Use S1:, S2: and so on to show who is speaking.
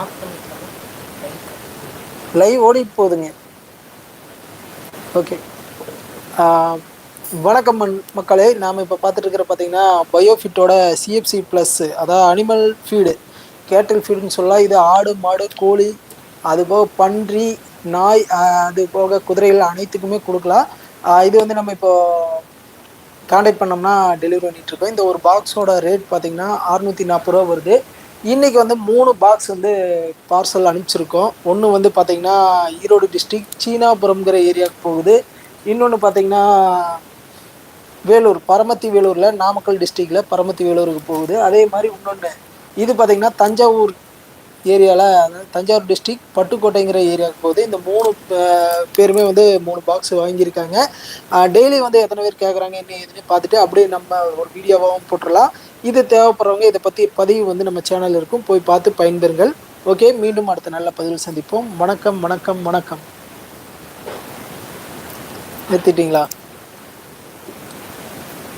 S1: Of பண்ணிக்கலாம்.
S2: Live ஓடிட்டு போகுதுங்க ஓகே வணக்கம் மண் மக்களே. நாம் இப்போ பார்த்துட்டு இருக்கிற பார்த்தீங்கன்னா பயோஃபிட்டோட சிஎஃப்சி ப்ளஸ் அதாவது அனிமல் ஃபீடு கேட்டல் ஃபீடுன்னு சொல்லலாம். இது ஆடு மாடு கோழி அது போக பன்றி நாய் அது போக குதிரைகள் அனைத்துக்குமே கொடுக்கலாம். இது வந்து நம்ம இப்போ காண்டாக்ட் பண்ணோம்னா டெலிவரி பண்ணிட்டு இருக்கோம் இந்த ஒரு பாக்ஸோட ரேட் பார்த்தீங்கன்னா அறுநூத்தி நாற்பது ரூபா வருது. இன்னைக்கு வந்து மூணு பாக்ஸ் வந்து பார்சல் அனுப்பிச்சிருக்கோம். ஒன்று வந்து பார்த்தீங்கன்னா ஈரோடு டிஸ்ட்ரிக் சீனாபுரம்ங்கிற ஏரியாவுக்கு போகுது. இன்னொன்று பார்த்தீங்கன்னா வேலூர் பரமத்தி வேலூரில் நாமக்கல் டிஸ்ட்ரிக்டில் பரமத்தி வேலூருக்கு போகுது. அதே மாதிரி இன்னொன்று இது பார்த்தீங்கன்னா தஞ்சாவூர் ஏரியாவில் அதாவது தஞ்சாவூர் டிஸ்ட்ரிக்ட் பட்டுக்கோட்டைங்கிற ஏரியாவுக்கு போகுது. இந்த மூணு பேருமே வந்து மூணு பாக்ஸ் வாங்கியிருக்காங்க. டெய்லி வந்து எத்தனை பேர் கேட்குறாங்க என்ன ஏதுன்னு பார்த்துட்டு அப்படியே நம்ம ஒரு வீடியோவாகவும் போட்டுடலாம். இது தேவைப்படுறவங்க இதை பற்றி பதிவு வந்து நம்ம சேனல் இருக்கும். போய் பார்த்து பயன்பெறுங்கள். ஓகே மீண்டும் அடுத்த நல்ல பதிவில் சந்திப்போம். வணக்கம் வணக்கம் வணக்கம். நிறுத்திட்டீங்களா?